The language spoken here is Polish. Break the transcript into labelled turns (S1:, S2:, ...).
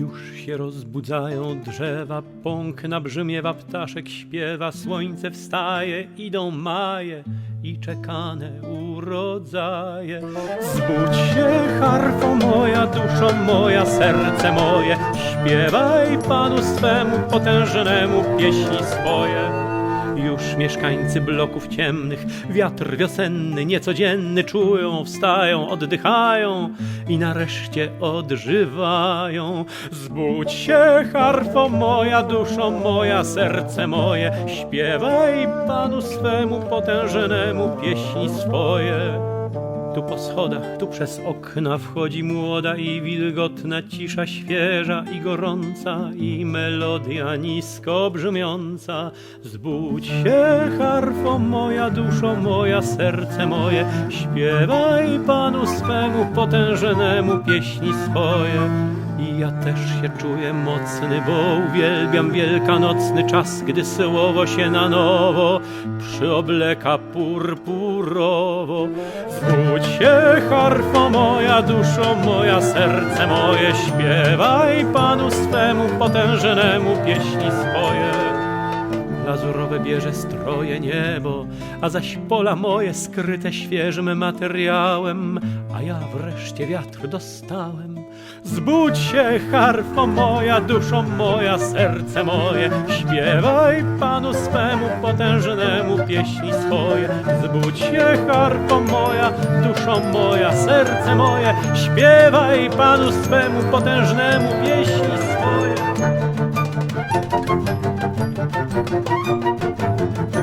S1: Już się rozbudzają drzewa, pąk nabrzmiewa, ptaszek śpiewa, słońce wstaje, idą maje i czekane urodzaje. Zbudź się, harfo moja, duszo moja, serce moje, śpiewaj Panu swemu potężnemu pieśni swoje. Już mieszkańcy bloków ciemnych, wiatr wiosenny, niecodzienny czują, wstają, oddychają i nareszcie odżywają. Zbudź się, harfo moja, duszo moja, serce moje, śpiewaj Panu swemu potężnemu pieśni swoje. Tu po schodach, tu przez okna wchodzi młoda i wilgotna cisza świeża i gorąca i melodia nisko brzmiąca. Zbudź się, harfo moja, duszo moja, serce moje, śpiewaj Panu swemu potężnemu pieśni swoje. I ja też się czuję mocny, bo uwielbiam wielkanocny czas, gdy słowo się na nowo przyobleka purpurowo. Zbudź się, harfo moja, duszo moja, serce moje, śpiewaj Panu swemu potężnemu pieśni swoje. Lazurowe bierze stroje niebo, a zaś pola moje skryte świeżym materiałem, a ja wreszcie wiatr dostałem. Zbudź się, harfo moja, duszo moja, serce moje, śpiewaj Panu swemu potężnemu pieśni swoje. Zbudź się, harfo moja, duszo moja, serce moje, śpiewaj Panu swemu potężnemu. Ha ha.